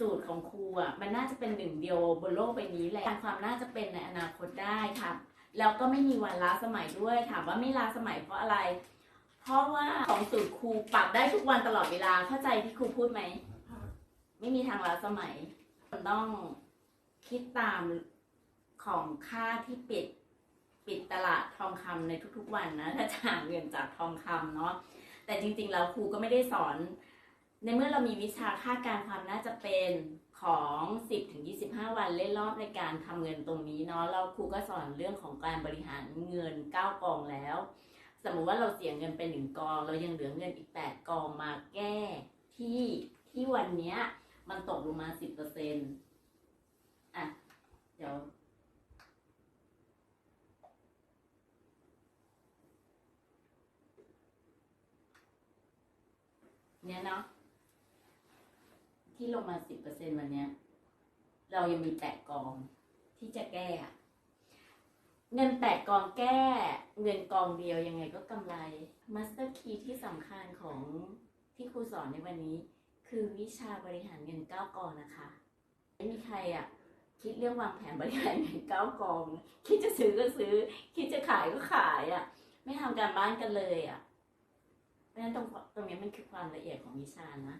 สูตรของครูอะมันน่าจะเป็นหนึ่งเดียวบนโลกใบนี้แหละความน่าจะเป็นในอนาคตได้ค่ะ แล้วก็ไม่มีวันล้าสมัยด้วยถามว่าไม่ล้าสมัยเพราะอะไร เพราะว่าของสูตรครูปรับได้ทุกวันตลอดเวลาเข้าใจที่ครูพูดไหมไม่มีทางล้าสมัยมันต้องคิดตามของค่าที่ปิดปิดตลาดทองคำในทุกๆวันนะถ้าจะหาเงินจากทองคำเนาะแต่จริงๆแล้วครูก็ไม่ได้สอน ในเมื่อเรามีวิชาคาดการความน่าจะเป็นของ 10ถึง25 วันเล่นรอบในการทำเงินตรงนี้เนาะแล้วครูก็สอนเรื่องของการบริหารเงิน 9 กองแล้ว สมมุติว่าเราเสียเงินไปหนึ่งกอง เรายังเหลือเงินอีก 8 กองมาแก้ที่ที่วันนี้มันตกลงมา 10%อะ เดี๋ยวเนี่ยเนาะ ที่ลงมาสิบเปอร์เซ็นวันเนี้ย เรายังมีแปดกองที่จะแก้เงินแปดกองแก้ เงินกองเดียวยังไงก็กำไรมาสเตอร์คีที่สำคัญของที่ครูสอนในวันนี้ คือวิชาบริหารเงินเก้ากองนะคะไม่มีใครอะคิดเรื่องวางแผนบริหารเงินเก้ากอง คิดจะซื้อก็ซื้อ คิดจะขายก็ขายอะ ไม่ทำการบ้านกันเลยอะเพราะฉะนั้นตรงตรงนี้มันคือความละเอียดของวิชานะ